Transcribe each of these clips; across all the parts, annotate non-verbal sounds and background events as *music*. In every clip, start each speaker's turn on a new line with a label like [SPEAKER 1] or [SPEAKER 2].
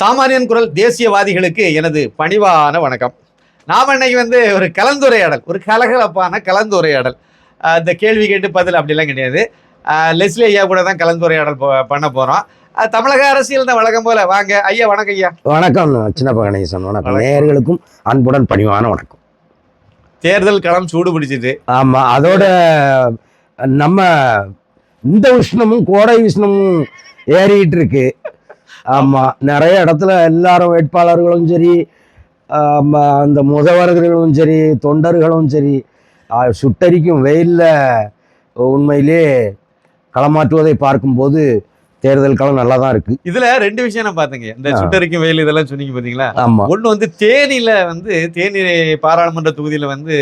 [SPEAKER 1] சாமானியன் குரல் தேசியவாதிகளுக்கு எனது பணிவான வணக்கம். நாம இன்னைக்கு வந்து ஒரு கலந்துரையாடல் ஒரு கலகலப்பான கலந்துரையாடல். இந்த கேள்வி கேட்டு பதில் அப்படிலாம் கிடையாது. லெஸ்லி ஐயா கூட தான் கலந்துரையாடல் பண்ண போறோம். ஆஹ் தமிழக அரசியல் தான் வழக்கம் போல. வாங்க ஐயா வணக்கம் ஐயா.
[SPEAKER 2] வணக்கம் சின்னப்ப கணேசன் வணக்கம். நேயர்களுக்கும் அன்புடன் பணிவான வணக்கம்.
[SPEAKER 1] தேர்தல் களம் சூடு பிடிச்சிட்டு
[SPEAKER 2] ஆமா அதோட நம்ம இந்த உஷ்ணமும் கோடை உஷ்ணமும் ஏறிட்டு இருக்கு. ஆமாம் நிறைய இடத்துல எல்லாரும் வேட்பாளர்களும் சரி அந்த முதவர்களும் சரி தொண்டர்களும் சரி சுட்டரிக்கும் வெயிலில் உண்மையிலே களமாற்றுவதை பார்க்கும்போது தேர்தல் களம் நல்லா தான் இருக்கு.
[SPEAKER 1] இதுல ரெண்டு விஷயம் நான் பார்த்தேங்க. இந்த. சுட்டரிக்கும் வெயில் இதெல்லாம் சொன்னீங்க பாத்தீங்களா?
[SPEAKER 2] ஆமா.
[SPEAKER 1] ஒண்ணு வந்து தேனியில வந்து தேனி பாராளுமன்ற தொகுதியில வந்து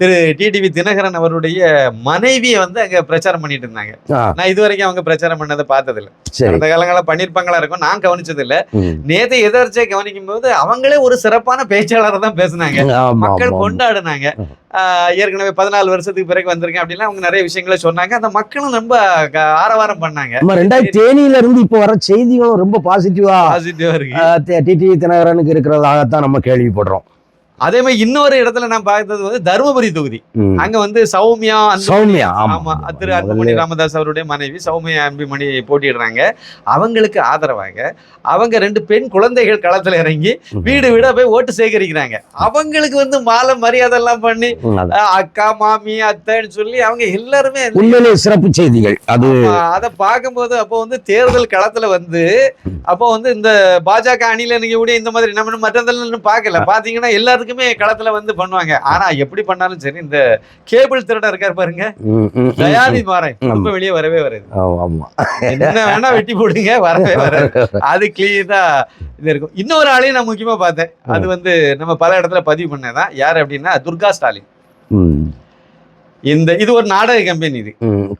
[SPEAKER 1] திரு டிடிவி தினகரன் அவருடைய மனைவியை வந்து அங்க பிரச்சாரம் பண்ணிட்டு இருந்தாங்க. நான் இது வரைக்கும் அவங்க பிரச்சாரம் பண்ணதை பார்த்ததில்ல. அந்த காலங்களில் பண்ணிருப்பாங்களா இருக்கும் நான் கவனிச்சது இல்ல. நேத்தை எதிர்ச்சியா கவனிக்கும் போது அவங்களே ஒரு சிறப்பான பேச்சாளரை தான் பேசுனாங்க. மக்கள். கொண்டாடுனாங்க. ஏற்கனவே பதினாலு வருஷத்துக்கு பிறகு வந்திருக்கேன் அப்படின்னா அவங்க நிறைய விஷயங்களை சொன்னாங்க. அந்த மக்களும் ரொம்ப ஆரவாரம் பண்ணாங்க.
[SPEAKER 2] நம்ம ரெண்டாயிரத்தி தேனியில இருந்து இப்ப வர செய்திகளும் ரொம்ப பாசிட்டிவா
[SPEAKER 1] பாசிட்டிவா இருக்கு.
[SPEAKER 2] டிடி தினகரனுக்கு இருக்கிறதாகத்தான் நம்ம கேள்விப்படுறோம்.
[SPEAKER 1] அதே மாதிரி இன்னொரு இடத்துல நான் பார்த்தது வந்து தருமபுரி தொகுதி. அங்க வந்து சௌமியா
[SPEAKER 2] சௌமியா ஆமா.
[SPEAKER 1] திரு அன்புமணி ராமதாஸ் அவருடைய மனைவி சௌமியா அன்புமணி போட்டியிடுறாங்க அவங்களுக்கு ஆதரவாக அவங்க ரெண்டு பெண் குழந்தைகள் களத்துல இறங்கி. வீடு வீடா போய் ஓட்டு சேகரிக்கிறாங்க அவங்களுக்கு வந்து மாலை மரியாதை எல்லாம் பண்ணி அக்கா மாமி அத்தைன்னு சொல்லி அவங்க எல்லாருமே
[SPEAKER 2] உண்மையிலே சிறப்பு செய்திகள் அது
[SPEAKER 1] அத பார்க்கும்போது அப்போ வந்து தேர்தல் களத்துல வந்து. அப்போ வந்து இந்த பாஜக அணியில நீங்க கூட இந்த மாதிரி நம்ம மற்றதெல்லாம் பார்க்கல பாத்தீங்கன்னா எல்லாத்துக்குமே களத்துல வந்து பண்ணுவாங்க. ஆனா எப்படி பண்ணாலும் சரி இந்த கேபிள் திருடன் இருக்காரு பாருங்க. தயாரி மாறேன். ரொம்ப வெளியே வரவே வராது. என்ன வேணா வெட்டி போடுங்க வரவே வராது. அது கிளீனா இது இருக்கும். இன்னொரு ஆளையும் நான் முக்கியமா பார்த்தேன். அது வந்து நம்ம பல இடத்துல பதிவு பண்ணதான் யார் அப்படின்னா துர்கா ஸ்டாலின். இந்த இது ஒரு நாடக கம்பெனி இது.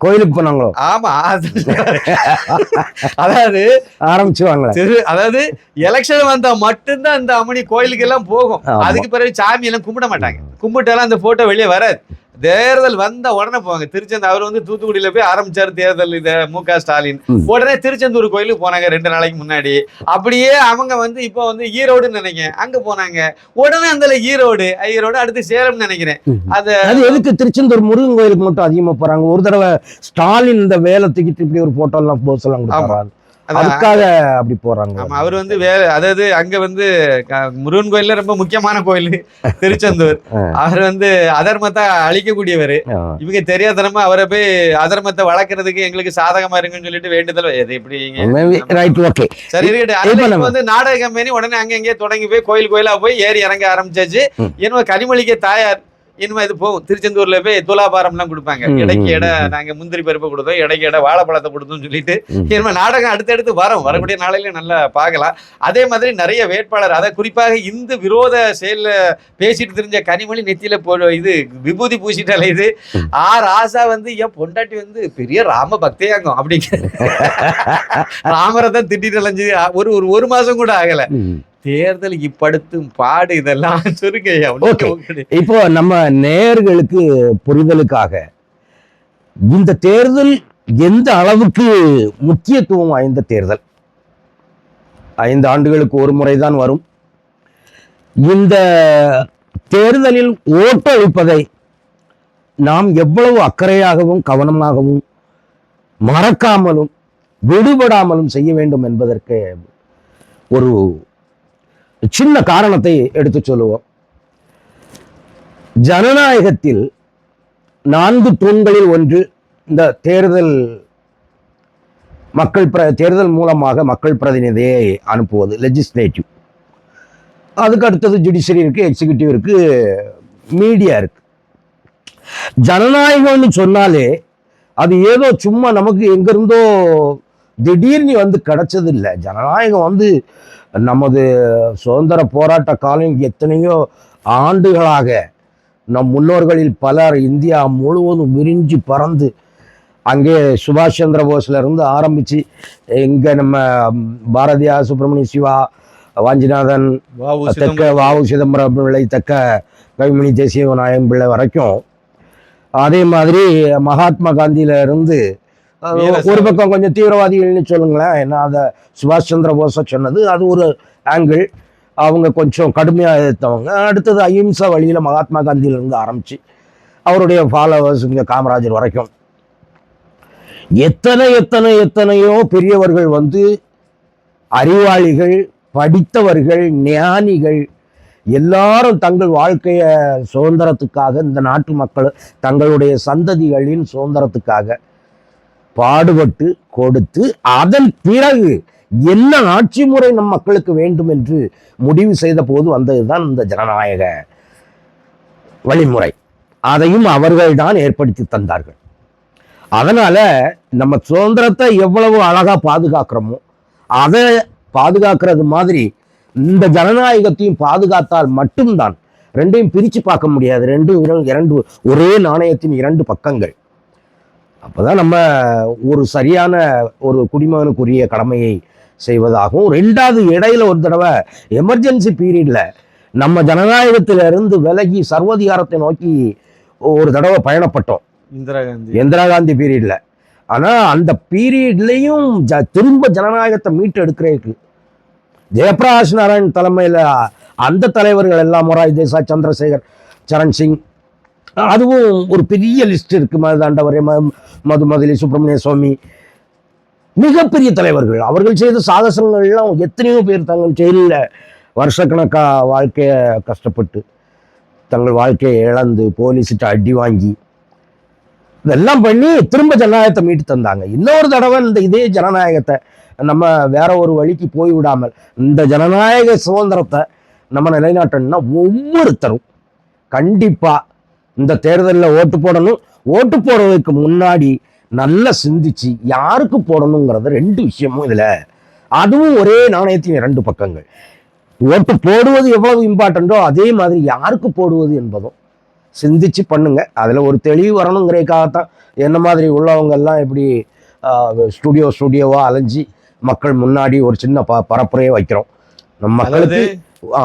[SPEAKER 2] கோயிலுக்கு போனாங்களோ?
[SPEAKER 1] ஆமா அது *laughs* அதாவது
[SPEAKER 2] ஆரம்பிச்சுவாங்களே.
[SPEAKER 1] அதாவது எலெக்ஷன் வந்தா மட்டும்தான் அந்த அம்மணி கோயிலுக்கு எல்லாம் போகும். அதுக்கு பிறகு சாமி எல்லாம் கும்பிட மாட்டாங்க. கும்பிட்டாலும் அந்த போட்டோ வெளியே வராது. தேர்தல் வந்த உடனே போவாங்க. திருச்செந்தூர் அவர் வந்து தூத்துக்குடியில போய் ஆரம்பிச்சாரு தேர்தல் இத மு க ஸ்டாலின். உடனே திருச்செந்தூர் கோயிலுக்கு போனாங்க ரெண்டு நாளைக்கு முன்னாடி. அப்படியே அவங்க வந்து இப்போ வந்து ஈரோடுன்னு நினைக்கிறேன். அங்க போனாங்க. உடனே அந்த ஈரோடு ஈரோடு அடுத்து சேலம்னு நினைக்கிறேன். அது
[SPEAKER 2] அது எதுக்கு திருச்செந்தூர் முருகன் கோயிலுக்கு மட்டும் அதிகமா போறாங்க? ஒரு தடவை ஸ்டாலின் இந்த வேலை தூக்கிட்டு இப்படி ஒரு போட்டோ எல்லாம் போஸ் எல்லாம் அதுக்காக அப்படி போறாங்க.
[SPEAKER 1] ஆமா அவர் வந்து வேற அதாவது அங்க வந்து முருகன் கோயில்ல ரொம்ப முக்கியமான கோயில் *laughs* திருச்செந்தூர். அவர் வந்து அதர்மத்தை அழிக்கக்கூடியவர். இவங்க தெரியாதனமா அவரை போய் அதர்மத்தை வளர்க்கறதுக்கு எங்களுக்கு சாதகமா இருக்குன்னு சொல்லிட்டு வேண்டுதல் எது இப்படி
[SPEAKER 2] ரைட் ஓகே
[SPEAKER 1] சரி இருக்கட்டும் வந்து நாடக கம்பெனி உடனே அங்க எங்கேயே தொடங்கி போய் கோயில் கோயிலா போய் ஏறி இறங்க ஆரம்பிச்சாச்சு. இனிமே கனிமொழிக்கு தாயார். இனிமே இது போகும் திருச்செந்தூர்ல போய் துலாபாரம் எல்லாம் கொடுப்பாங்க இடைக்கு
[SPEAKER 2] ம்.
[SPEAKER 1] நாங்க முந்திரி பருப்பு கொடுத்தோம் இடைக்கு இட வாழைப்பழத்தை கொடுத்தோம்னு சொல்லிட்டு
[SPEAKER 2] ம்.
[SPEAKER 1] இனிமே நாடகம் அடுத்தடுத்து வரும் வரக்கூடிய நாளையில நல்லா பார்க்கலாம் அதே மாதிரி நிறைய வேட்பாளர் அதை குறிப்பாக இந்த விரோத செயல்ல பேசிட்டு தெரிஞ்ச கனிமொழி நெத்தியில போ இது விபூதி பூசிட்டாலே இது. ஆர் ஆசா வந்து என் பொண்டாட்டி வந்து பெரிய ராம பக்தியாகும் அப்படிங்கிற *laughs* ராமரை தான் திட்டிட்டு அலைஞ்சு ஒரு ஒரு ஒரு மாசம் கூட ஆகல. தேர்தல் இப்படுத்தும் பாடு இதெல்லாம் *laughs* சொல்லுங்க
[SPEAKER 2] இப்போ நம்ம நேயர்களுக்கு புரிதலுக்காக இந்த தேர்தல் எந்த அளவுக்கு முக்கியத்துவம் வாய்ந்த தேர்தல்? ஐந்து ஆண்டுகளுக்கு ஒரு முறைதான் வரும். இந்த தேர்தலில் ஓட்டளிப்பதை நாம் எவ்வளவு அக்கறையாகவும் கவனமாகவும் மறக்காமலும் விடுபடாமலும் செய்ய வேண்டும் என்பதற்கு ஒரு சின்ன காரணத்தை எடுத்து சொல்லுவோம். ஜனநாயகத்தில் நான்கு தூண்களில் ஒன்று இந்த தேர்தல் மக்கள் பிர தேர்தல் மூலமாக மக்கள் பிரதிநிதியை அனுப்புவது லெஜிஸ்லேட்டிவ் அதுக்கு அடுத்தது ஜுடிஷரி இருக்குது எக்ஸிக்யூட்டிவ் இருக்குது மீடியா இருக்குது ஜனநாயகம்னு சொன்னாலே அது ஏதோ சும்மா நமக்கு எங்கிருந்தோ திடீர்னு வந்து கிடைச்சது இல்லை ஜனநாயகம் வந்து நமது சுதந்திர போராட்ட காலம் எத்தனையோ ஆண்டுகளாக நம் முன்னோர்களில் பலர் இந்தியா முழுவதும் விரிஞ்சு பறந்து அங்கே சுபாஷ் சந்திர போஸ்ல இருந்து ஆரம்பிச்சு இங்க நம்ம ம், பாரதியா சுப்பிரமணிய சிவா வாஞ்சிநாதன்
[SPEAKER 1] வாவு
[SPEAKER 2] தக்க. வாவு சிதம்பரம் பிள்ளை தக்க கவிமணி தேசிய விநாயகம் பிள்ளை வரைக்கும் அதே மாதிரி மகாத்மா காந்தியில இருந்து ஒரு பக்கம் கொஞ்சம் தீவிரவாதிகள்னு சொல்லுங்களேன். என்ன அதை சுபாஷ் சந்திர போஸை சொன்னது. அது ஒரு ஆங்கிள் அவங்க கொஞ்சம் கடுமையாக எதிர்த்தவங்க. அடுத்தது அஹிம்சா வழியில் மகாத்மா காந்தியிலிருந்து ஆரம்பித்து அவருடைய ஃபாலோவர்ஸ் இங்கே காமராஜர் வரைக்கும். எத்தனை எத்தனை எத்தனையோ பெரியவர்கள் வந்து அறிவாளிகள் படித்தவர்கள் ஞானிகள் எல்லாரும் தங்கள் வாழ்க்கைய சுதந்திரத்துக்காக இந்த நாட்டு மக்கள் தங்களுடைய சந்ததிகளின் சுதந்திரத்துக்காக பாடுபட்டு கொடுத்து அதன் பிறகு என்ன ஆட்சி முறை நம் மக்களுக்கு வேண்டும் என்று முடிவு செய்த போது வந்ததுதான் இந்த ஜனநாயக வழிமுறை. அதையும் அவர்கள்தான் ஏற்படுத்தி தந்தார்கள். அதனால நம்ம சுதந்திரத்தை எவ்வளவு அழகா பாதுகாக்கிறோமோ அதை பாதுகாக்கிறது மாதிரி இந்த ஜனநாயகத்தையும் பாதுகாத்தால் மட்டும்தான் ரெண்டையும் பிரித்து பார்க்க முடியாது. ரெண்டு இரண்டு ஒரே நாணயத்தின் இரண்டு பக்கங்கள். அப்பதான் நம்ம ஒரு சரியான ஒரு குடிமகனுக்குரிய கடமையை செய்வதாகவும் ரெண்டாவது இடையில ஒரு தடவை எமர்ஜென்சி பீரியட்ல நம்ம ஜனநாயகத்தில இருந்து விலகி சர்வதிகாரத்தை நோக்கி ஒரு தடவை பயணப்பட்டோம்.
[SPEAKER 1] இந்திரா காந்தி.
[SPEAKER 2] இந்திரா காந்தி பீரியட்ல ஆனா அந்த பீரியட்லயும் ஜ- திரும்ப ஜனநாயகத்தை மீட்டு எடுக்கிறதுக்கு ஜெயபிரகாஷ் நாராயண் தலைமையில அந்த தலைவர்கள் எல்லாம் மொராய் தேசாய் சந்திரசேகர் சரண் சிங் அதுவும் ஒரு பெரிய லிஸ்ட் இருக்கு. மதுதாண்டவரே மது மதுலி சுப்பிரமணிய சுவாமி. மிகப்பெரிய தலைவர்கள். அவர்கள் செய்த சாகசங்கள்லாம் எத்தனையோ பேர் தங்கள் செயலில் வருஷக்கணக்காக வாழ்க்கையை கஷ்டப்பட்டு தங்கள் வாழ்க்கையை இழந்து போலீஸ்கிட்ட அடி வாங்கி இதெல்லாம் பண்ணி திரும்ப ஜனநாயகத்தை மீட்டு தந்தாங்க. இன்னொரு தடவை இந்த இதே ஜனநாயகத்தை நம்ம வேற ஒரு வழிக்கு போய் விடாமல் இந்த ஜனநாயக சுதந்திரத்தை நம்ம நிலைநாட்டணும்னா ஒவ்வொருத்தரும் கண்டிப்பாக இந்த தேர்தலில் ஓட்டு போடணும். ஓட்டு போடுறதுக்கு முன்னாடி நல்லா சிந்திச்சு யாருக்கு போடணுங்கிறது ரெண்டு விஷயமும் இதுல. அதுவும் ஒரே நாணயத்தின் இரண்டு பக்கங்கள். ஓட்டு போடுவது எவ்வளவு இம்பார்ட்டண்ட்டோ அதே மாதிரி யாருக்கு போடுவது என்பதும் சிந்திச்சு பண்ணுங்க. அதுல ஒரு தெளிவு வரணுங்கிறதுக்காகத்தான் என்ன மாதிரி உள்ளவங்க எல்லாம் இப்படி ஸ்டுடியோ ஸ்டுடியோவா அலைஞ்சி மக்கள் முன்னாடி ஒரு சின்ன ப பரப்புரையை வைக்கிறோம். நம்ம மக்களுக்கு ஆ,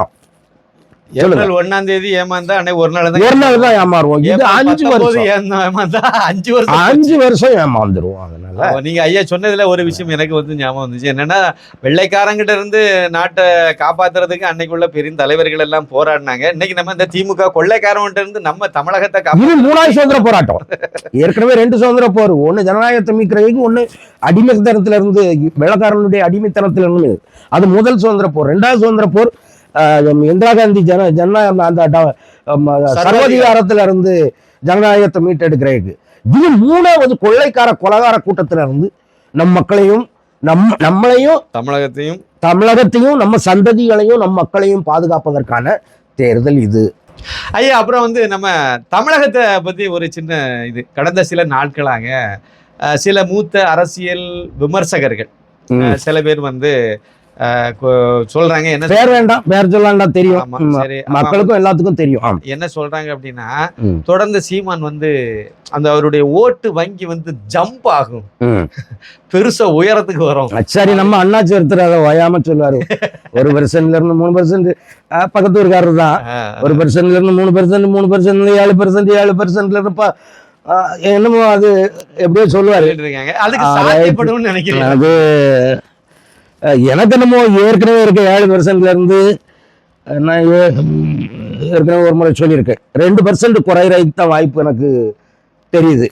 [SPEAKER 1] ஏப்ரல் ஒண்ணாம் தேதி ஏமாந்தா அன்னைக்கு ஒரு நாள் தான்
[SPEAKER 2] ஒரு நாள் தான் ஏமாறுவோம். இது
[SPEAKER 1] ஏப்ரல்
[SPEAKER 2] அஞ்சு
[SPEAKER 1] 19
[SPEAKER 2] வருஷம்.
[SPEAKER 1] ஏமாந்தா அஞ்சு வருஷம்.
[SPEAKER 2] அஞ்சு வருஷம் ஏமாந்துருவோம் அதனால.
[SPEAKER 1] நீங்க ஐயா சொன்னதுல ஒரு விஷயம் எனக்கு வந்து ஞாபகம் வந்துச்சு. என்னன்னா வெள்ளைக்காரங்கிட்ட இருந்து நாட்டை காப்பாத்துறதுக்கு அன்னைக்குள்ள பெரிய தலைவர்கள் எல்லாம் போராடினாங்க. இன்னைக்கு நம்ம இந்த திமுக கொள்ளைக்காரன்கிட்ட இருந்து நம்ம தமிழகத்தை
[SPEAKER 2] மூணாவது சுதந்திர போராட்டம். ஏற்கனவே ரெண்டு சுதந்திர போர். ஒண்ணு ஜனநாயகத்தை மீட்கிறதுக்கு ஒண்ணு அடிமைத்தனத்துல இருந்து வெள்ளக்காரனுடைய அடிமைத்தனத்துல இருந்து அது முதல் சுதந்திர போர். ரெண்டாவது சுதந்திர போர் இந்திரா காந்தி ஜன ஜனநாயகம் அந்த சர்வாதிகாரத்துல இருந்து ஜனநாயகத்தை மீட்டெடுக்கிறதுக்கு இது மூணாவது கொள்ளைக்கார கொலகார கூட்டத்துல இருந்து நம் மக்களையும் நம் நம்மளையும்
[SPEAKER 1] தமிழகத்தையும்
[SPEAKER 2] தமிழகத்தையும் நம்ம சந்ததிகளையும் நம் மக்களையும் பாதுகாப்பதற்கான தேர்தல் இது.
[SPEAKER 1] ஐயா அப்புறம் வந்து நம்ம தமிழகத்தை பத்தி ஒரு சின்ன இது. கடந்த சில நாட்களாக சில மூத்த அரசியல் விமர்சகர்கள் சில பேர் வந்து சொல்றாங்க என்ன
[SPEAKER 2] பேர் வேண்டாம் பேர் சொல்லாண்டா தெரியும். மக்களுக்கும் எல்லாத்துக்கும் தெரியும்.
[SPEAKER 1] என்ன சொல்றாங்க அப்படின்னா. தொடர்ந்து சீமான் வந்து அந்த அவருடைய ஓட்டு வங்கி வந்து ஜம்ப் ஆகும். பெருசா உயரத்துக்கு வரும்.
[SPEAKER 2] சரி நம்ம அண்ணாச்சி ஒருத்தர் அதை வயாம சொல்லுவாரு. ஒரு பெர்சன்ட்ல இருந்து மூணு பெர்சன்ட் பக்கத்து ஊருக்காரர் தான். ஒரு பெர்சன்ட்ல இருந்து மூணு பெர்சன்ட் மூணு பெர்சன்ட்ல ஏழு பெர்சன்ட் ஏழு பெர்சன்ட்ல இருப்பா என்னமோ அது எப்படியோ சொல்லுவாரு.
[SPEAKER 1] அதுக்கு நினைக்கிறேன்
[SPEAKER 2] அது எனக்கு என்னமோ ஏற்கனவே இருக்க ஏழு பெர்சன்ட்ல இருந்து அஹ், நான் ஏற்கனவே ஒரு முறை சொல்லியிருக்கேன். ரெண்டு பெர்சன்ட் குறையறதுக்கு தான் வாய்ப்பு எனக்கு தெரியுது.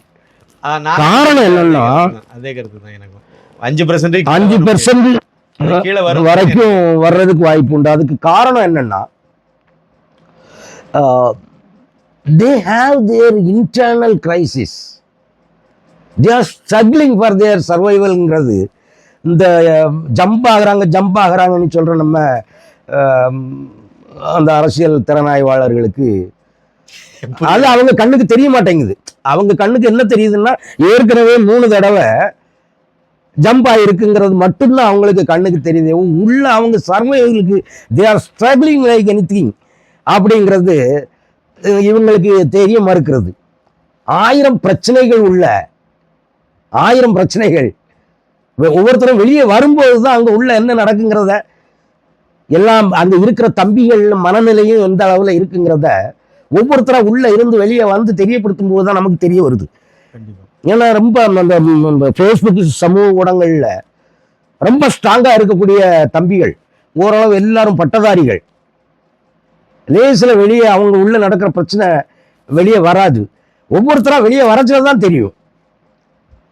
[SPEAKER 2] காரணம் என்னன்னா
[SPEAKER 1] அதே கருத்து தான் எனக்கும். அஞ்சு பெர்சன்ட்
[SPEAKER 2] அஞ்சு பெர்சன்ட் வரைக்கும் வர்றதுக்கு வாய்ப்பு உண்டு. அதுக்கு காரணம் என்னன்னா they have their internal crisis they are struggling for their சர்வைவல்ங்கிறது இந்த ஜம்ப் ஆகுறாங்க ஜம்ப் ஆகுறாங்கன்னு சொல்ற நம்ம அந்த அரசியல் திறனாய்வாளர்களுக்கு அது அவங்க கண்ணுக்கு தெரிய மாட்டேங்குது. அவங்க கண்ணுக்கு என்ன தெரியுதுன்னா ஏற்கனவே மூணு தடவை ஜம்ப் ஆகிருக்குங்கிறது மட்டும்தான் அவங்களுக்கு கண்ணுக்கு தெரியுது. உள்ள அவங்க சர்வைவலுக்கு they are struggling like any அப்படிங்கிறது அஹ், இவங்களுக்கு தெரிய மறுக்கிறது. ஆயிரம் பிரச்சனைகள் உள்ள ஆயிரம் பிரச்சனைகள் ஒவ்வொருத்தரும் வெளியே வரும்போது தான் அங்கே உள்ள என்ன நடக்குங்கிறத எல்லாம் அங்கே இருக்கிற தம்பிகள் மனநிலையும் எந்த அளவில் இருக்குங்கிறத ஒவ்வொருத்தரா உள்ள இருந்து வெளியே வந்து தெரியப்படுத்தும் போது தான் நமக்கு தெரிய வருது. ஏன்னா ரொம்ப அந்த ஃபேஸ்புக் சமூக ஊடகங்கள்ல ரொம்ப ஸ்ட்ராங்கா இருக்கக்கூடிய தம்பிகள் ஓரளவு எல்லாரும் பட்டதாரிகள். லேசில் வெளியே அவங்க உள்ள நடக்கிற பிரச்சனை வெளியே வராது. ஒவ்வொருத்தரா வெளியே வரச்சுல தான் தெரியும்.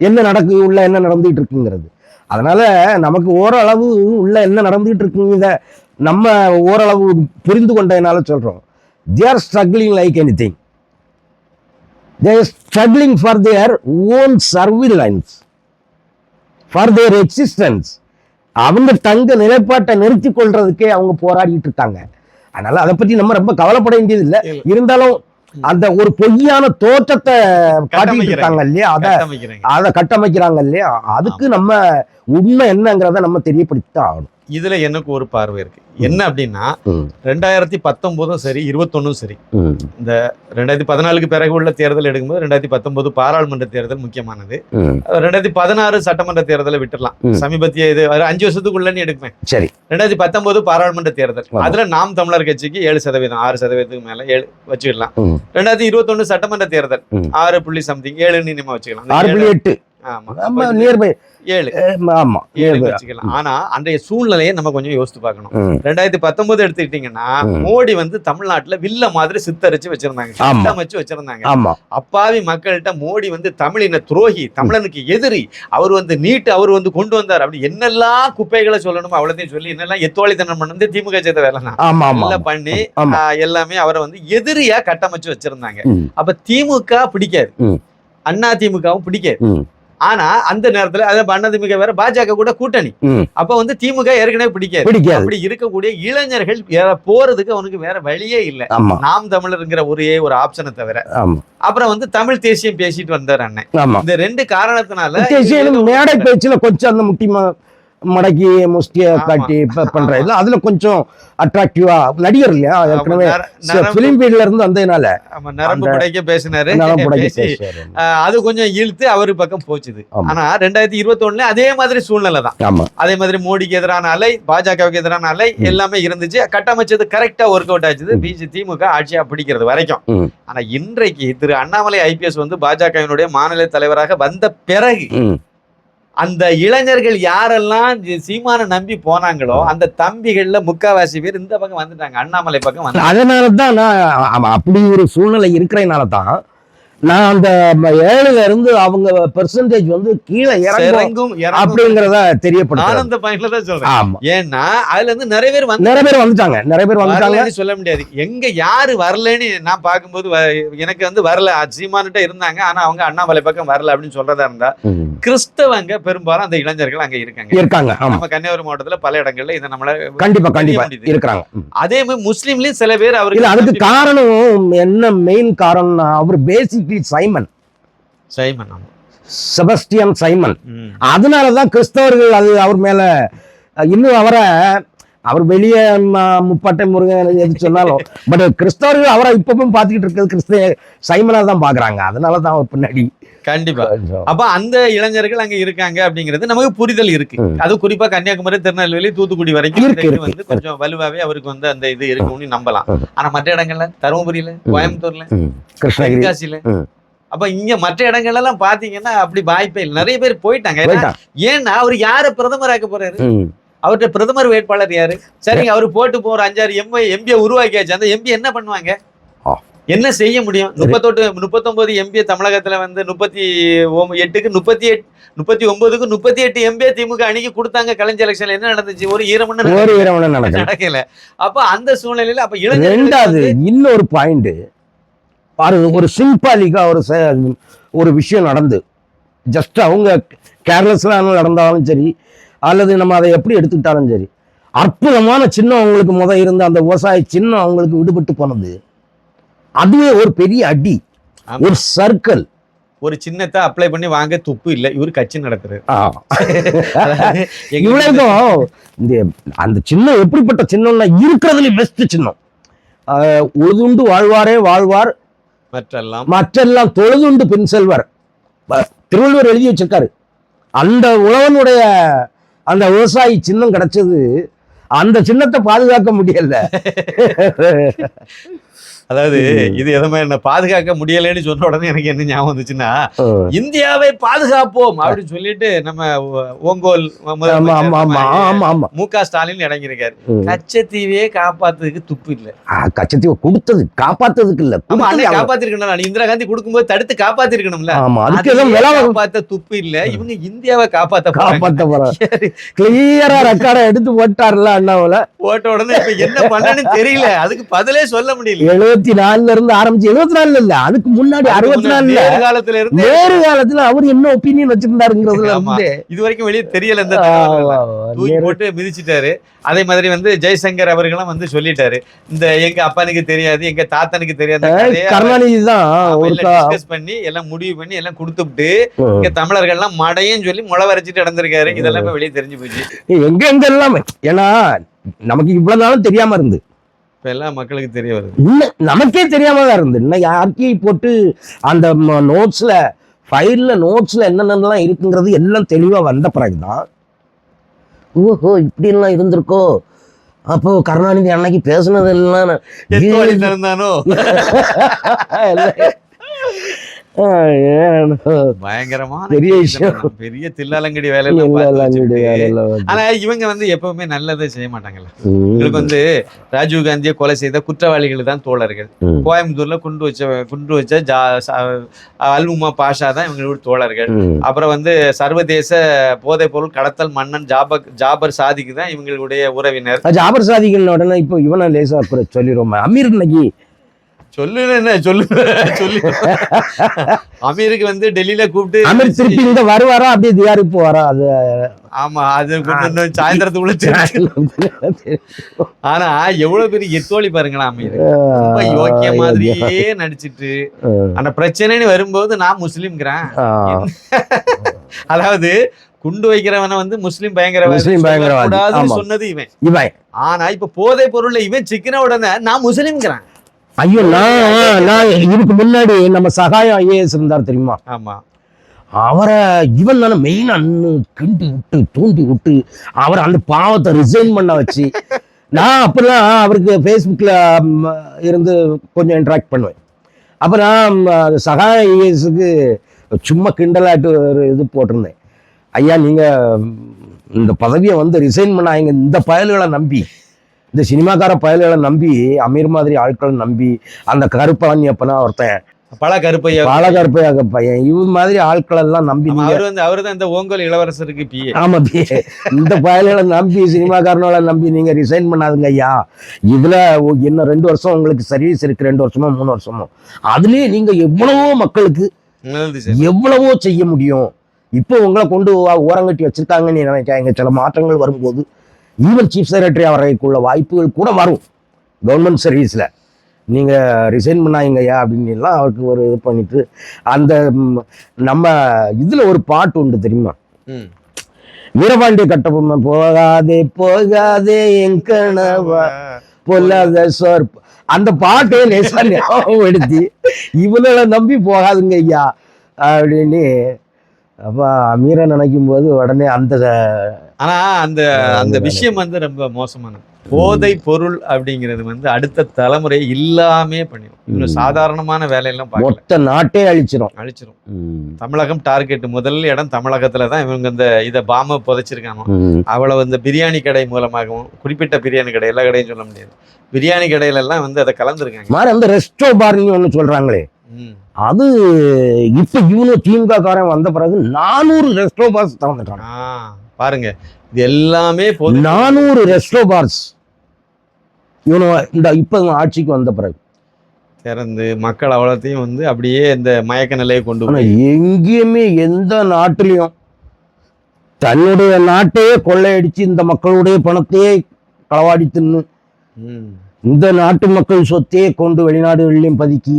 [SPEAKER 2] என்ன நடக்கு உள்ள என்ன நடந்துகிட்டு இருக்குங்கிறது. அதனால நமக்கு ஓரளவு உள்ள என்ன நடந்துகிட்டு இருக்குங்கிறத நம்ம ஓரளவு புரிந்து கொண்டதுனால சொல்றோம். They're struggling like anything they're struggling for their own surveillance for their existence அவங்க தங்க நிலைப்பாட்டை நிறுத்தி கொள்றதுக்கே அவங்க போராடிட்டு இருக்காங்க. அதனால அதை பத்தி நம்ம ரொம்ப கவலைப்பட வேண்டியது இல்ல. இருந்தாலும் அந்த ஒரு பொய்யான தோற்றத்தை காட்டிட்டு. இருக்காங்க இல்லையா? அதை அதை கட்டமைக்கிறாங்க இல்லையா? அதுக்கு நம்ம உண்மை என்னங்கிறத நம்ம தெரியப்படுத்தி தான் ஆகணும்.
[SPEAKER 1] இதுல எனக்கு ஒரு பார்வை இருக்கு. என்ன அப்படின்னா ரெண்டாயிரத்தி பத்தொன்பதும் சரி இருபத்தொன்னும் சரி.
[SPEAKER 2] ம்,
[SPEAKER 1] ரெண்டாயிரத்தி பதினாலுக்கு பிறகு உள்ள தேர்தல் எடுக்கும்போது ரெண்டாயிரத்தி பத்தொன்பது பாராளுமன்ற தேர்தல் முக்கியமானது. ரெண்டாயிரத்தி பதினாறு சட்டமன்ற தேர்தலை விட்டுறலாம்.
[SPEAKER 2] ம்.
[SPEAKER 1] சமீபத்திய இது அஞ்சு வருஷத்துக்குள்ளன்னு எடுப்பேன்.
[SPEAKER 2] சரி.
[SPEAKER 1] ரெண்டாயிரத்தி பத்தொன்பது பாராளுமன்ற தேர்தல். அதுல நாம் தமிழர் கட்சிக்கு ஏழு சதவீதம் ஆறு சதவீதத்துக்கு மேல ஏழு வச்சுக்கலாம். ரெண்டாயிரத்தி இருபத்தொன்னு சட்டமன்ற தேர்தல். ஆறு புள்ளி சம்திங் ஏழுன்னு நம்ம வச்சுக்கலாம்.
[SPEAKER 2] ஆறு புள்ளி எட்டு. நியர்பை
[SPEAKER 1] ஏழு.
[SPEAKER 2] ஆமா.
[SPEAKER 1] வச்சுக்கலாம். ஆனா அன்றைய சூழ்நிலையை நம்ம கொஞ்சம் யோசித்து பார்க்கணும். ரெண்டாயிரத்தி பத்தொன்பது எடுத்துக்கிட்டீங்கன்னா. மோடி வந்து தமிழ்நாட்டுல வில்ல மாதிரி சித்தரிச்சு வச்சிருந்தாங்க. கட்டமைச்சு வச்சிருந்தாங்க. அப்பாவி மக்கள்கிட்ட மோடி வந்து தமிழின துரோகி தமிழனுக்கு எதிரி அவர் வந்து நீட்டு அவர் வந்து கொண்டு வந்தார் அப்படி என்னெல்லாம் குப்பைகளை சொல்லணுமோ அவ்வளோத்தையும் சொல்லி என்னெல்லாம் எத்தோழித்தனம் பண்ணது திமுக செய்த வேலை பண்ணி எல்லாமே அவரை வந்து எதிரியா கட்டமைச்சு வச்சிருந்தாங்க. அப்ப திமுக பிடிக்காது. அண்ணா திமுகவும் பிடிக்காது. ஆனா அந்த நேரத்துல அதாவது அண்ணா திமுக வேற பாஜக கூட கூட்டணி. அப்ப வந்து திமுக ஏற்கனவே பிடிக்காது.
[SPEAKER 2] பிடிக்காது.
[SPEAKER 1] அப்படி இருக்கக்கூடிய இளைஞர்கள் போறதுக்கு அவனுக்கு வேற வழியே இல்ல. நாம் தமிழருங்கிற ஒரே ஒரு ஆப்ஷனை தவிர. அப்புறம் வந்து தமிழ் தேசியம் பேசிட்டு வந்தார் அண்ணன். இந்த ரெண்டு காரணத்தினால
[SPEAKER 2] மேடை பேச்சுல கொஞ்சம் அந்த முட்டி ம- மடக்கி முஸ்டிய. காட்டி பண்ற அதுல கொஞ்சம் அட்ராக்டிவா நடிகர் இல்லையா? ஏற்கனவே பிலிம் ஃபீல்ட்ல இருந்து வந்ததுனால.
[SPEAKER 1] நரம்பு புடைக்க பேசினாரு அது கொஞ்சம் இழுத்து அவரு பக்கம் போச்சுது. ஆனா ரெண்டாயிரத்தி இருபத்தி ஒண்ணுல அதே மாதிரி சூழ்நிலை தான். அதே மாதிரி மோடிக்கு எதிரான அலை பாஜகவுக்கு எதிரான அலை. எல்லாமே இருந்துச்சு. கட்டமைச்சது கரெக்டா ஒர்க் அவுட் ஆச்சுது.
[SPEAKER 2] ம்.
[SPEAKER 1] பிஜே திமுக ஆட்சியா பிடிக்கிறது வரைக்கும். ஆனா இன்றைக்கு திரு அண்ணாமலை ஐபிஎஸ் வந்து பாஜகவினுடைய மாநில தலைவராக வந்த பிறகு அந்த இளைஞர்கள் யாரெல்லாம் இந்த சீமானை நம்பி போனாங்களோ அந்த தம்பிகள்ல முக்காவாசி பேர் இந்த பக்கம் வந்துட்டாங்க அண்ணாமலை பக்கம் வந்து
[SPEAKER 2] அதனால தான் நான் ஆமா, அப்படி ஒரு சூழ்நிலை இருக்கிறதுனால தான் நான் அந்த ஏழுல இருந்து அவங்க பெர்சன்டேஜ் வந்து கீழே இறங்கும் அப்படிங்கிறத தெரியப்படுத்துறேன்
[SPEAKER 1] அந்த பாயிண்ட்ல தான் சொல்றேன். ஏன்னா அதுல இருந்து நிறைய பேர் வந்து
[SPEAKER 2] நிறைய பேர் வந்துட்டாங்க. நிறைய பேர் வந்துட்டாங்க.
[SPEAKER 1] சொல்ல முடியாது. எங்க யாரு வரலன்னு நான் பார்க்கும்போது வ- எனக்கு வந்து வரல. சீமான்கிட்ட இருந்தாங்க. ஆனா அவங்க அண்ணாமலை பக்கம் வரல அப்படின்னு சொல்றதா இருந்தா கிறிஸ்தவங்க பெரும்பாலும் அந்த இளைஞர்கள் அங்க இருக்காங்க.
[SPEAKER 2] இருக்காங்க.
[SPEAKER 1] நம்ம கன்னியாகுமரி மாவட்டத்துல பல இடங்கள்ல இதை நம்மள
[SPEAKER 2] கண்டிப்பா கண்டிப்பா. இருக்கிறாங்க.
[SPEAKER 1] அதே மாதிரி முஸ்லீம்லயும் சில பேர் அவருக்கு
[SPEAKER 2] அதுக்கு காரணம் என்ன மெயின் காரணம்னா அவர் basically Simon
[SPEAKER 1] Simon.
[SPEAKER 2] Sebastian Simon
[SPEAKER 1] ம்.
[SPEAKER 2] அதனாலதான் கிறிஸ்தவர்கள் அது அவர் மேல இன்னும் அவரை அவர் வெளியே முப்பாட்டை முருகன் எது சொன்னாலும் பட் கிறிஸ்தவர்கள் அவரை இப்பவும் பார்த்துக்கிட்டு இருக்கிறது கிறிஸ்தவ சைமனா தான் பாக்குறாங்க அதனால தான் அவர் பின்னாடி.
[SPEAKER 1] கண்டிப்பா. அப்ப அந்த இளைஞர்கள் அங்க இருக்காங்க அப்படிங்கிறது நமக்கு புரிதல் இருக்கு. அது குறிப்பா கன்னியாகுமரி திருநெல்வேலி தூத்துக்குடி வரைக்கும் வந்து கொஞ்சம் வலுவாவே அவருக்கு வந்து அந்த இது இருக்கும்னு நம்பலாம். ஆனா மற்ற இடங்கள்ல தருமபுரியில கோயம்புத்தூர்ல.
[SPEAKER 2] கிருஷ்ணகிரி.
[SPEAKER 1] அப்ப இங்க மற்ற இடங்கள் எல்லாம் பாத்தீங்கன்னா அப்படி வாய்ப்பே இல்லை. நிறைய பேர் போயிட்டாங்க. ஏன்னா- அவர் யார பிரதமராக்க போறாரு?
[SPEAKER 2] ம்.
[SPEAKER 1] அவர்கிட்ட பிரதமர் வேட்பாளர் யாரு? சரிங்க அவரு போட்டு போற அஞ்சாறு எம்பி எம்பியை உருவாக்கியாச்சு. அந்த எம்பி என்ன பண்ணுவாங்க. என்ன செய்ய முடியும்? முப்பத்தொட்டு முப்பத்தொன்பது எம்பி தமிழகத்துல வந்து முப்பத்தி எட்டுக்கு முப்பத்தி எட்டு முப்பத்தி ஒன்பதுக்கு முப்பத்தி எட்டு எம்பி திமுக அணிக்கு கொடுத்தாங்க கலைஞர் எலெக்ஷன்ல. என்ன நடந்துச்சு? ஒரு ஈரமண்ணு
[SPEAKER 2] ஒரு இரவன நடக்கல.
[SPEAKER 1] அப்ப அந்த சூழ்நிலையில அப்ப இளைஞர்களுக்கு
[SPEAKER 2] ரெண்டாவது இன்னொரு பாயிண்ட் பாருங்க ஒரு சிம்பாலிக்கா ஒரு ஒரு விஷயம் நடந்து. ஜஸ்ட் அவங்க கேர்லெஸ்லாம் நடந்தாலும் சரி அல்லது நம்ம அதை எப்படி எடுத்துக்கிட்டாலும் சரி அற்புதமான சின்னம் அவங்களுக்கு முத இருந்த அந்த விவசாய சின்னம் அவங்களுக்கு விடுபட்டு போனது. அதுவே ஒரு பெரிய அடி. ஒரு சர்க்கிள்
[SPEAKER 1] ஒரு சின்னத்தை அப்ளை பண்ணி வாங்க துப்பு இல்ல இவரு கட்சி நடத்துறாரு.
[SPEAKER 2] இவ்வளவுக்கும் இந்த அந்த சின்னம் எப்படிப்பட்ட சின்னம்னா இருக்கிறதுல பெஸ்ட் சின்னம். உழுதுண்டு வாழ்வாரே வாழ்வார்.
[SPEAKER 1] மற்றெல்லாம்
[SPEAKER 2] மற்றெல்லாம் தொழுதுண்டு பின் செல்வர். திருவள்ளுவர் எழுதி வச்சிருக்காரு. அந்த உழவனுடைய அந்த விவசாயி சின்னம் கிடைச்சது அந்த சின்னத்தை பாதுகாக்க முடியல. *laughs*
[SPEAKER 1] அதாவது இது எதுவுமே என்ன பாதுகாக்க முடியலைன்னு சொன்ன உடனே எனக்கு என்ன ஞாபகம் வந்துச்சுன்னா. இந்தியாவை பாதுகாப்போம் அப்படின்னு சொல்லிட்டு நம்ம ஓங்கோல் மு க ஸ்டாலின் இறங்கியிருக்காரு. கச்சத்தீவையே காப்பாத்துறதுக்கு துப்பு இல்ல.
[SPEAKER 2] கச்சத்தீவை கொடுத்தது காப்பாத்ததுக்கு இல்ல.
[SPEAKER 1] காப்பாத்திருக்கணும் இந்திரா காந்தி கொடுக்கும்போது தடுத்து காப்பாத்திருக்கணும்ல. காப்பாத்த துப்பு இல்ல. இவங்க இந்தியாவை காப்பாத்த.
[SPEAKER 2] காப்பாத்த போறாங்க. *laughs* கிளியரா ரெக்கார்டை எடுத்து போட்டார்ல அண்ணாவுல.
[SPEAKER 1] போட்ட உடனே இப்ப என்ன பண்ணனு தெரியல. அதுக்கு பதிலே சொல்ல முடியல.
[SPEAKER 2] எழுபத்தி நாலுல இருந்து ஆரம்பிச்சு எழுபத்தி நாலுல இல்ல அதுக்கு முன்னாடி அறுபத்தி நாலுல
[SPEAKER 1] காலத்துல இருந்து
[SPEAKER 2] நேரு காலத்துல அவர் என்ன ஒப்பீனியன் வச்சிருந்தாருங்கிறதுல. இருந்து
[SPEAKER 1] இது வரைக்கும் வெளியே தெரியல இந்த தூக்கி போட்டு மிதிச்சிட்டாரு. அதே மாதிரி வந்து ஜெய்சங்கர் அவர்களும் வந்து சொல்லிட்டாரு. இந்த எங்க அப்பனுக்கு தெரியாது எங்க தாத்தனுக்கு தெரியாது
[SPEAKER 2] கருணாநிதி தான்
[SPEAKER 1] பண்ணி எல்லாம் முடிவு பண்ணி எல்லாம் கொடுத்துட்டு இங்க தமிழர்கள் எல்லாம் மடையன்னு சொல்லி முளை வரைச்சிட்டு நடந்திருக்காரு இதெல்லாம் வெளியே தெரிஞ்சு போச்சு.
[SPEAKER 2] எங்க எங்க எல்லாமே ஏன்னா நமக்கு இவ்வளவு நாளும் தெரியாம இருந்து.
[SPEAKER 1] இப்ப எல்லாம் மக்களுக்கு தெரிய வருது.
[SPEAKER 2] இன்னும் நமக்கே தெரியாம தான் இருந்து. இன்னும் யாருக்கையும் போட்டு அந்த நோட்ஸ்ல ஃபைல்ல நோட்ஸ்ல என்னென்னலாம் இருக்குங்கிறது எல்லாம் தெளிவா வந்த பிறகுதான். ஓஹோ இப்படி எல்லாம் இருந்திருக்கோ? அப்போ கருணாநிதி அன்னைக்கு பேசுனது எல்லாம்
[SPEAKER 1] பயங்கரமான
[SPEAKER 2] பெரிய விஷயம்.
[SPEAKER 1] பெரிய தில்லாலங்கடி
[SPEAKER 2] வந்து.
[SPEAKER 1] ஆனா இவங்க வந்து எப்பவுமே நல்லதை செய்ய மாட்டாங்கல்ல. இவங்களுக்கு வந்து ராஜீவ் காந்தியை கொலை செய்த குற்றவாளிகள் தான் தோழர்கள். கோயம்புத்தூர்ல குண்டு வச்ச குண்டு வச்ச ஜா அல்உமா பாஷா தான் இவங்களோட தோழர்கள். அப்புறம் வந்து சர்வதேச போதைப் பொருள் கடத்தல் மன்னன் ஜாபக் ஜாபர் சாதிக்கு தான் இவங்களுடைய உறவினர்
[SPEAKER 2] ஜாபர் சாதிகள் உடனே இப்போ இவனை லேசா சொல்லிடுவோம் அமீர் இன்னைக்கு
[SPEAKER 1] சொல்லு என்ன? சொல்லு. சொல்லு. அமீருக்கு வந்து டெல்லியில கூப்பிட்டு
[SPEAKER 2] அமீர் திருப்பி இங்க வருவாரா? அப்படியே தியாரிப்பு வரா அது
[SPEAKER 1] ஆமா அது கொஞ்சம் சாயந்தரத்துக்குள்ள. ஆனா எவ்வளவு பெரிய எத்தோழி பாருங்களா அமீர். ரொம்ப யோக்கிய மாதிரியே நடிச்சிட்டு. அந்த பிரச்சனைன்னு வரும்போது நான் முஸ்லிம்ங்கிறேன். அதாவது குண்டு வைக்கிறவன வந்து முஸ்லிம் பயங்கரவாதி
[SPEAKER 2] முஸ்லிம் பயங்கரவாதி.
[SPEAKER 1] சொன்னது இவன்.
[SPEAKER 2] இவன்.
[SPEAKER 1] ஆனா இப்ப போதை பொருள்ல இவன் சிக்கின உடனே நான் முஸ்லிம்ங்கிறேன்.
[SPEAKER 2] ஐயோ நான் நான் இதுக்கு முன்னாடி நம்ம சகாயம் ஐஏஎஸ் இருந்தார் தெரியுமா?
[SPEAKER 1] ஆமா.
[SPEAKER 2] அவரை இவன் தானே மெயின் அண்ணு கிண்டி விட்டு தூண்டி விட்டு அவரை அந்த பாவத்தை ரிசைன் பண்ண வச்சு நான் அப்பெல்லாம் அவருக்கு ஃபேஸ்புக்கில் இருந்து கொஞ்சம் இன்ட்ராக்ட் பண்ணுவேன். அப்போ நான் சகாய ஐஏஎஸ்க்கு சும்மா கிண்டலாட்டு ஒரு இது போட்டிருந்தேன். ஐயா நீங்கள் இந்த பதவியை வந்து ரிசைன் பண்ணாங்க இந்த பயல்களை நம்பி. இந்த சினிமாக்கார பயல்களை நம்பி அமீர் மாதிரி ஆட்களை நம்பி அந்த கருப்பாணி அப்பனா ஒருத்தன்
[SPEAKER 1] பல கருப்பையா
[SPEAKER 2] பாலகருப்பையாக பையன் இவன் மாதிரி ஆட்கள் எல்லாம் நம்பி
[SPEAKER 1] அவரு வந்து அவரு தான் இந்த ஓங்கல் இளவரசருக்கு பிஏ
[SPEAKER 2] ஆமா பி இந்த பயல்களை நம்பி சினிமாக்காரனோட நம்பி நீங்க ரிசைன் பண்ணாதுங்க ஐயா. இதுல இன்னும் ரெண்டு வருஷம் உங்களுக்கு சர்வீஸ் இருக்கு ரெண்டு வருஷமோ மூணு வருஷமோ. அதுலயே நீங்க எவ்வளவோ மக்களுக்கு எவ்வளவோ செய்ய முடியும். இப்போ உங்களை கொண்டு ஓரங்கட்டி வச்சிருக்காங்கன்னு நினைக்காங்க சில மாற்றங்கள் வரும்போது ஈவன் சீஃப் செக்ரட்டரி அவரைக்குள்ள வாய்ப்புகள் கூட வரும். கவர்மெண்ட் சர்வீஸ்ல நீங்க ரிசைன் பண்ணாங்கய்யா அப்படின்னு எல்லாம் அவருக்கு ஒரு இது பண்ணிட்டு அந்த நம்ம இதுல ஒரு பாட்டு உண்டு தெரியுமா?
[SPEAKER 1] ம்.
[SPEAKER 2] வீரபாண்டிய கட்டபொம்மை போகாதே போகாதே என் கனவா பொல்லாத சோர் அந்த பாட்டே லேசா ஞாபகப்படுத்தி இவங்களை நம்பி போகாதுங்க ஐயா அப்படின்னு. அப்ப அமீரை நினைக்கும் போது உடனே அந்த
[SPEAKER 1] ஆனா அந்த அந்த விஷயம் வந்து ரொம்ப மோசமானது போதை பொருள் அப்படிங்கிறது வந்து அடுத்த தலைமுறை இல்லாமே பண்ணிடும் இன்னும். சாதாரணமான வேலையெல்லாம்
[SPEAKER 2] மொத்த நாட்டே அழிச்சிரும்.
[SPEAKER 1] அழிச்சிரும். தமிழகம் டார்கெட் முதல் இடம் தமிழகத்துல தான் இவங்க இந்த இதை பாம புதைச்சிருக்காங்க. அவ்வளவு இந்த பிரியாணி கடை மூலமாகவும் குறிப்பிட்ட பிரியாணி கடை எல்லா கடையும் சொல்ல முடியாது. பிரியாணி கடையில எல்லாம் வந்து அதை கலந்துருக்காங்க.
[SPEAKER 2] மாதிரி அந்த ரெஸ்டோ பார்னு ஒன்று சொல்றாங்களே. அது இப்ப இவனும் திமுக காரன் வந்த பிறகு நானூறு ரெஸ்டோ பார்ஸ் திறந்துட்டாங்க
[SPEAKER 1] ஆ, பாருங்க இது எல்லாமே
[SPEAKER 2] நானூறு ரெஸ்டோ பார்ஸ். இவனு இந்த இப்ப ஆட்சிக்கு வந்த பிறகு.
[SPEAKER 1] திறந்து மக்கள் அவ்வளோத்தையும் வந்து அப்படியே இந்த மயக்க நிலையை கொண்டு போய்.
[SPEAKER 2] எங்கேயுமே எந்த நாட்டிலையும் தன்னுடைய நாட்டையே கொள்ளையடிச்சு இந்த மக்களுடைய பணத்தையே களவாடி தின்னு. இந்த நாட்டு மக்கள் சொத்தையே கொண்டு வெளிநாடுகளிலும் பதுக்கி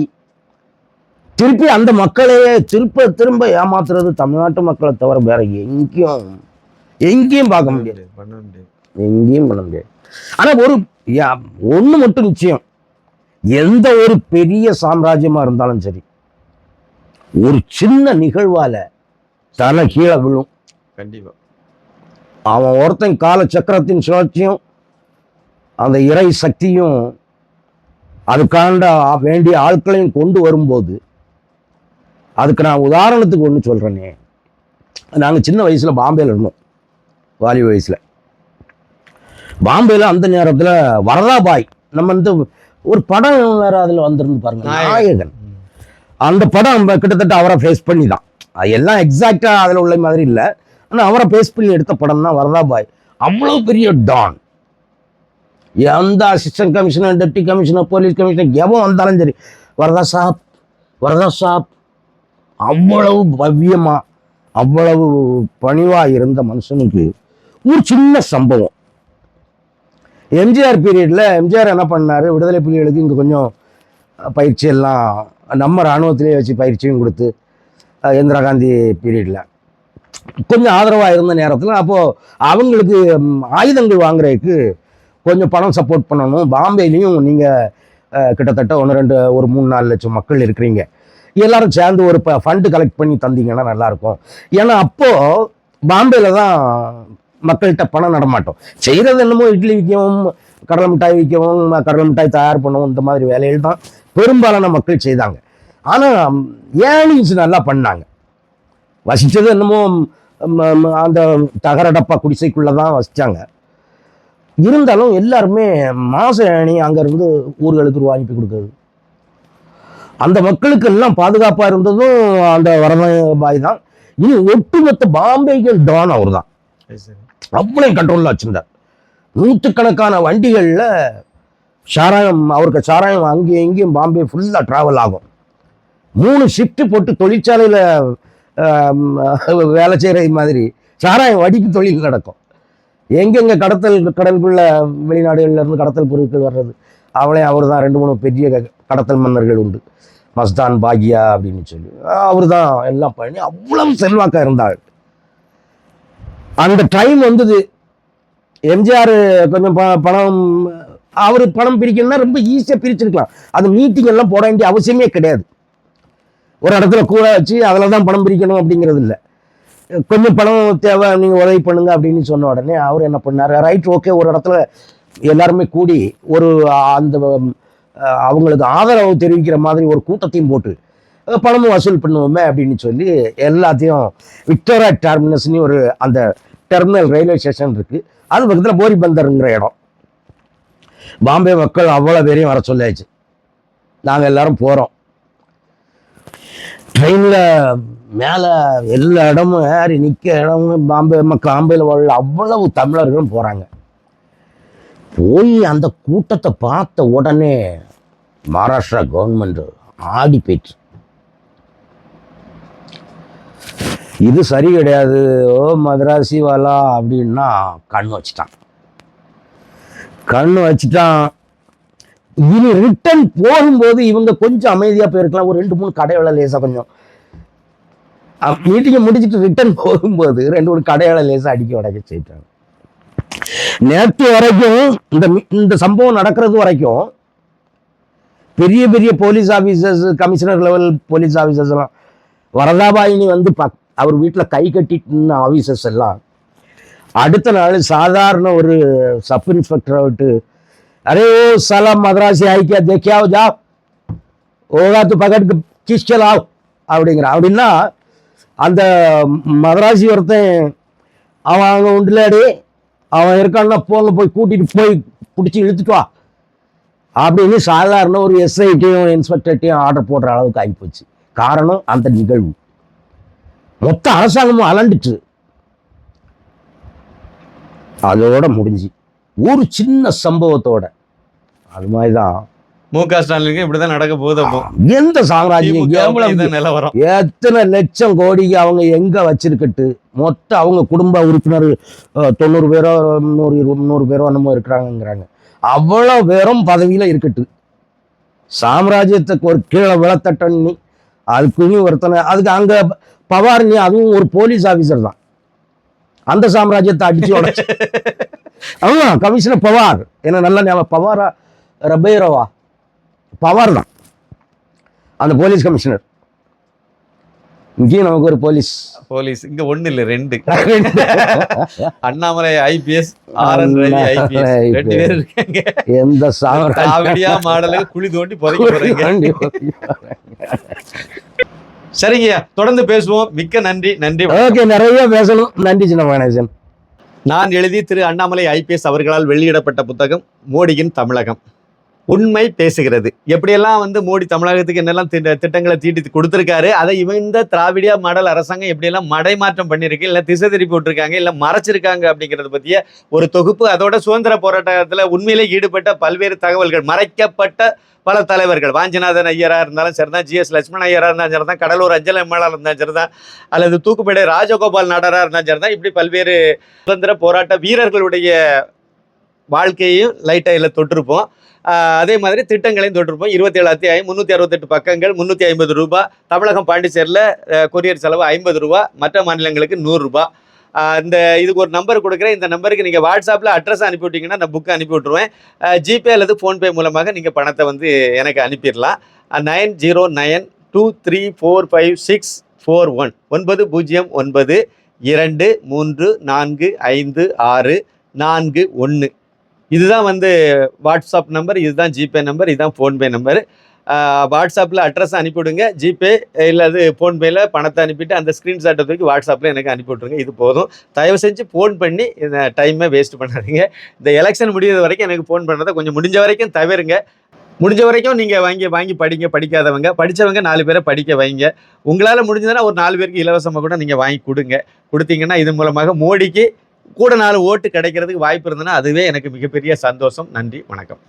[SPEAKER 2] திருப்பி அந்த மக்களையே திருப்ப திரும்ப ஏமாத்துறது தமிழ்நாட்டு மக்களை தவிர வேற எங்கேயும் எங்கேயும் பார்க்க முடியாது.
[SPEAKER 1] பண்ண முடியாது.
[SPEAKER 2] எங்கேயும் பண்ண முடியாது. ஆனா ஒரு ஒண்ணு மட்டும் நிச்சயம். எந்த ஒரு பெரிய சாம்ராஜ்யமா இருந்தாலும் சரி ஒரு சின்ன நிகழ்வால தலை கீழே விழும்.
[SPEAKER 1] கண்டிப்பா.
[SPEAKER 2] அவன் ஒருத்தன் கால சக்கரத்தின் சுழற்சியும் அந்த இறை சக்தியும் அதுக்காண்ட வேண்டிய ஆட்களையும் கொண்டு வரும்போது அதுக்கு நான் உதாரணத்துக்கு ஒன்று சொல்கிறேனே நாங்கள் சின்ன வயசில் பாம்பேல இருந்தோம். வாலிப வயசில். பாம்பேல அந்த நேரத்தில் வரதாபாய் நம்ம வந்து ஒரு படம் வேற அதில் வந்திருந்து பாருங்க
[SPEAKER 1] நாயகன்.
[SPEAKER 2] அந்த படம் நம்ம கிட்டத்தட்ட அவரை ஃபேஸ் பண்ணி தான் எல்லாம் எக்ஸாக்டாக அதில் உள்ள மாதிரி இல்லை. ஆனால் அவரை ஃபேஸ் பண்ணி எடுத்த படம் தான் வரதாபாய். அவ்வளோ பெரிய டான். எந்த assistant commissioner deputy commissioner police commissioner எவன் வந்தாலும் சரி வரதா சாப் வரதா சாப். அவ்வளவு பவ்யமா அவ்வளவு பணிவா இருந்த மனுஷனுக்கு ஒரு சின்ன சம்பவம். எம்ஜிஆர் பீரியடில் எம்ஜிஆர் என்ன பண்ணாரு? விடுதலை புலிகளுக்கு இங்கே கொஞ்சம் பயிற்சி எல்லாம் நம்ம இராணுவத்திலே வச்சு பயிற்சியும் கொடுத்து இந்திரா காந்தி பீரியடில் கொஞ்சம் ஆதரவாக இருந்த நேரத்தில் அப்போது அவங்களுக்கு ஆயுதங்கள் வாங்குறதுக்கு கொஞ்சம் பணம் சப்போர்ட் பண்ணணும். பாம்பேலையும் நீங்கள் கிட்டத்தட்ட ஒன்று ரெண்டு ஒரு மூணு நாலு லட்சம் மக்கள் இருக்கிறீங்க. எல்லாரும் சேர்ந்து ஒரு ஃபண்டு கலெக்ட் பண்ணி தந்தீங்கன்னா நல்லாயிருக்கும் ஏன்னா அப்போது பாம்பேயில் தான் மக்கள்கிட்ட பணம் நடமாட்டோம். செய்கிறது என்னமோ இட்லி விற்கவும் கடலை மிட்டாய் விற்கவும் கடலை மிட்டாய் தயார் பண்ணவும் இந்த மாதிரி வேலைகள் தான் பெரும்பாலான மக்கள் செய்தாங்க. ஆனால் ஏர்னிங்ஸ் நல்லா பண்ணாங்க? வசித்தது என்னமோ அந்த தகர டப்பா குடிசைக்குள்ளே தான் வசித்தாங்க இருந்தாலும் எல்லாருமே மாச ஏணி அங்கேருந்து ஊர்களுக்கு ரூபா அனுப்பி கொடுக்குறது. அந்த மக்களுக்கு எல்லாம் பாதுகாப்பாக இருந்ததும் அந்த வரதாய் பாய் தான். இனி ஒட்டுமொத்த பாம்பேகள் டான் அவர் தான் அவ்வளவு கண்ட்ரோலில் வச்சுருந்தார். நூற்றுக்கணக்கான வண்டிகளில் சாராயம் அவருக்கு சாராயம் அங்கேயும் இங்கேயும் பாம்பே ஃபுல்லாக ட்ராவல் ஆகும். மூணு ஷிஃப்ட் போட்டு தொழிற்சாலையில் வேலை செய்கிற மாதிரி சாராயம் வடிப்பு தொழில் நடக்கும். எங்கெங்கே கடத்தல் கடலுக்குள்ள வெளிநாடுகள்ல இருந்து கடத்தல் பொருட்கள் வர்றது அவளே அவர் தான் ரெண்டு மூணு பெரிய க- கடத்தல் மன்னர்கள் உண்டு. மஸ்தான் பாகியா அப்படின்னு சொல்லி. அவர் தான் எல்லாம் பண்ணி அவ்வளவு செல்வாக்காக இருந்தாள் அந்த டைம் வந்தது. எம்ஜிஆர் கொஞ்சம் ப- பணம் அவர் பணம் பிரிக்கணும்னா ரொம்ப ஈஸியாக பிரிச்சிருக்கலாம். அது மீட்டிங் எல்லாம் போட வேண்டிய அவசியமே கிடையாது. ஒரு இடத்துல கூட வச்சு அதில் தான் பணம் பிரிக்கணும் அப்படிங்கிறது இல்லை. கொஞ்சம் பணம் தேவை நீங்கள் உதவி பண்ணுங்க அப்படின்னு சொன்ன உடனே அவர் என்ன பண்ணார்? ரைட் ஓகே ஒரு இடத்துல எல்லாருமே கூடி ஒரு அந்த அவங்களுக்கு ஆதரவு தெரிவிக்கிற மாதிரி ஒரு கூட்டத்தையும் போட்டு பணமும் வசூல் பண்ணுவோமே அப்படின்னு சொல்லி எல்லாத்தையும் விக்டோரியா டெர்மினஸ்னு ஒரு அந்த டெர்மினல் ரயில்வே ஸ்டேஷன் இருக்குது அது பக்கத்தில் போரிபந்தருங்கிற இடம். பாம்பே மக்கள் அவ்வளோ பேரையும் வர சொல்லியாச்சு நாங்கள் எல்லாரும் போகிறோம் ட்ரெயினில் மேலே எல்லா இடமும் ஏறி நிற்க இடமும் பாம்பே மக்கள் பாம்பேயில் உள்ள அவ்வளவு தமிழர்களும் போகிறாங்க போய் அந்த கூட்டத்தை பார்த்த உடனே மகாராஷ்டிரா கவர்மெண்ட் ஆடி போயிட்டு இது சரி கிடையாது. ஓ மதராசி வாலா அப்படின்னா கண் வச்சிட்டான். கண் வச்சிட்டான். இனி ரிட்டர்ன் போகும்போது இவங்க கொஞ்சம் அமைதியாக போயிருக்கலாம். ஒரு ரெண்டு மூணு கடையோட லேசாக கொஞ்சம். மீட்டிங்கை முடிச்சுட்டு ரிட்டர்ன் போகும்போது ரெண்டு மூணு கடைகளை லேசாக அடிக்க உடைக்க செய்யிட்டாங்க நேற்று வரைக்கும் இந்த இந்த சம்பவம் நடக்கிறது வரைக்கும் பெரிய பெரிய police officers commissioner level police officers எல்லாம் வரதாபாயினி வந்து பக் அவர் வீட்டில் கை கட்டிட்டு நின்ன ஆஃபீஸர்ஸ் எல்லாம். அடுத்த நாள் சாதாரண ஒரு சப் இன்ஸ்பெக்டரை விட்டு அரே ஓ சலாம் மதராசி ஐக்கியா தேக்கியாவோ ஜா ஓகாத்து து பகட் கிஷ்கலாவ் அப்படிங்கிற அப்படின்னா அந்த மதராசி ஒருத்தன் அவன் அங்கே உண்டுலாடி அவன் இருக்கான்னா போங்க போய் கூட்டிகிட்டு போய் பிடிச்சி இழுத்துட்டு வா அப்படின்னு சாதாரண ஒரு எஸ்ஐட்டையும் இன்ஸ்பெக்டர்ட்டையும் ஆர்டர் போடுற அளவுக்கு ஆகிப்போச்சு. காரணம் அந்த நிகழ்வு. மொத்த அரசாங்கமும் அலண்டுச்சு. அதோட முடிஞ்சு. ஒரு சின்ன சம்பவத்தோட. அது மாதிரி தான்
[SPEAKER 1] மு க ஸ்டாலினுக்கு இப்படிதான் நடக்க போகுது அப்போ.
[SPEAKER 2] எந்த சாம்ராஜ்யம்? எவ்வளவு
[SPEAKER 1] நிலவரம்.
[SPEAKER 2] எத்தனை லட்சம் கோடிக்கு அவங்க எங்க வச்சிருக்கட்டு? மொத்த அவங்க குடும்ப உறுப்பினர் தொண்ணூறு பேரோ நூறு இரு- நூறு பேரோ என்னமோ இருக்கிறாங்கங்கிறாங்க. அவ்வளோ பேரும் பதவியில இருக்கட்டு. சாம்ராஜ்யத்துக்கு ஒரு கீழே விளத்தட்டண்ணி அதுக்குன்னு ஒருத்தனை அதுக்கு அங்க பவார்னி அதுவும் ஒரு போலீஸ் ஆபீசர் தான். அந்த சாம்ராஜ்யத்தை அடிச்சு உடச்சு. *laughs* ஆமா கமிஷனர் பவார். என்ன நல்ல ஞாபகம் பவாரா ரபேரவா? பவார் தான். அந்த போலீஸ் கமிஷனர் இங்கேயும் நமக்கு ஒரு போலீஸ்
[SPEAKER 1] போலீஸ் இங்க ஒண்ணு இல்ல ரெண்டு. *laughs* Annamalai I P S R N Ravi I P S ரெண்டு பேர் இருக்காங்க.
[SPEAKER 2] எந்த சாமராஜ்
[SPEAKER 1] காவடியா மாடலுக்கு குழி தோண்டி புதைக்க போறீங்க. சரிங்கய்யா தொடர்ந்து பேசுவோம். மிக்க நன்றி நன்றி
[SPEAKER 2] ஓகே நிறைய பேசணும். நன்றி சின்ன கணேசன்
[SPEAKER 1] நான் எழுதி திரு அண்ணாமலை ஐபிஎஸ் அவர்களால் வெளியிடப்பட்ட புத்தகம் மோடியின் தமிழகம். உண்மை பேசுகிறது. எப்படியெல்லாம் வந்து மோடி தமிழகத்துக்கு என்னெல்லாம் திட்ட- திட்டங்களை தீட்டி கொடுத்துருக்காரு அதை இவன் இந்த திராவிடியா மாடல் அரசாங்கம் எப்படியெல்லாம் மடைமாற்றம் பண்ணியிருக்கு இல்லை திசை திருப்பி விட்டுருக்காங்க இல்லை மறைச்சிருக்காங்க அப்படிங்கிறத பற்றிய ஒரு தொகுப்பு அதோட சுதந்திர போராட்டத்தில் உண்மையிலே ஈடுபட்ட பல்வேறு தகவல்கள் மறைக்கப்பட்ட பல தலைவர்கள் வாஞ்சிநாதன் ஐயராக இருந்தாலும் சரிதான் ஜிஎஸ் லட்சுமண் ஐயராக இருந்தாலும் சரிதான் கடலூர் அஞ்சல் எம்எல்ஏ இருந்தாலும் சரிதான் அல்லது தூக்குப்பேடை ராஜகோபால் நாடராக இருந்தாலும் சரிதான் இப்படி பல்வேறு சுதந்திர போராட்ட வீரர்களுடைய வாழ்க்கையையும் லைட்டாக இல்லை தொட்டிருப்போம். அதே மாதிரி திட்டங்களையும் தொட்டிருப்போம். இருபத்தேழு அத்தியாயம் முந்நூற்றி அறுபத்தெட்டு பக்கங்கள் முந்நூற்றி ஐம்பது ரூபா தமிழகம் பாண்டிச்சேரியில் கொரியர் செலவு ஐம்பது ரூபா மற்ற மாநிலங்களுக்கு நூறுரூபா இந்த இதுக்கு ஒரு நம்பர் கொடுக்குறேன். இந்த நம்பருக்கு நீங்கள் வாட்ஸ்அப்பில் அட்ரஸ் அனுப்பி விட்டிங்கன்னா நான் புக்கு அனுப்பி விட்ருவேன் ஜிபே அல்லது ஃபோன்பே மூலமாக நீங்கள் பணத்தை வந்து எனக்கு அனுப்பிடலாம். Nine zero nine two three four five six four one ஒன்பது பூஜ்ஜியம் ஒன்பது இரண்டு மூன்று நான்கு ஐந்து ஆறு நான்கு ஒன்று இதுதான் வந்து வாட்ஸ்அப் நம்பர் இதுதான் ஜிபே நம்பர் இதுதான் ஃபோன்பே நம்பர் வாட்ஸ்அப்பில் அட்ரஸ் அனுப்பிவிடுங்க. ஜிபே இல்லாது ஃபோன்பேயில் பணத்தை அனுப்பிட்டு அந்த ஸ்க்ரீன்ஷாட்டை தூக்கி வாட்ஸ்அப்பில் எனக்கு அனுப்பி விட்ருங்க இது போதும். தயவு செஞ்சு ஃபோன் பண்ணி இந்த டைமை வேஸ்ட் பண்ணாதீங்க. இந்த எலெக்ஷன் முடியிற வரைக்கும் எனக்கு ஃபோன் பண்ணுறதை கொஞ்சம் முடிஞ்ச வரைக்கும் தவிருங்க. முடிஞ்ச வரைக்கும் நீங்கள் வாங்கி வாங்கி படிங்க படிக்காதவங்க. படித்தவங்க நாலு பேரை படிக்க வைங்க. உங்களால் முடிஞ்சதுன்னா ஒரு நாலு பேருக்கு இலவசமாக கூட நீங்கள் வாங்கி கொடுங்க. கொடுத்தீங்கன்னா இது மூலமாக மோடிக்கு கூட நாலு ஓட்டு கிடைக்கிறதுக்கு வாய்ப்பு இருந்ததுன்னா அதுவே எனக்கு மிகப்பெரிய சந்தோஷம். நன்றி. வணக்கம்.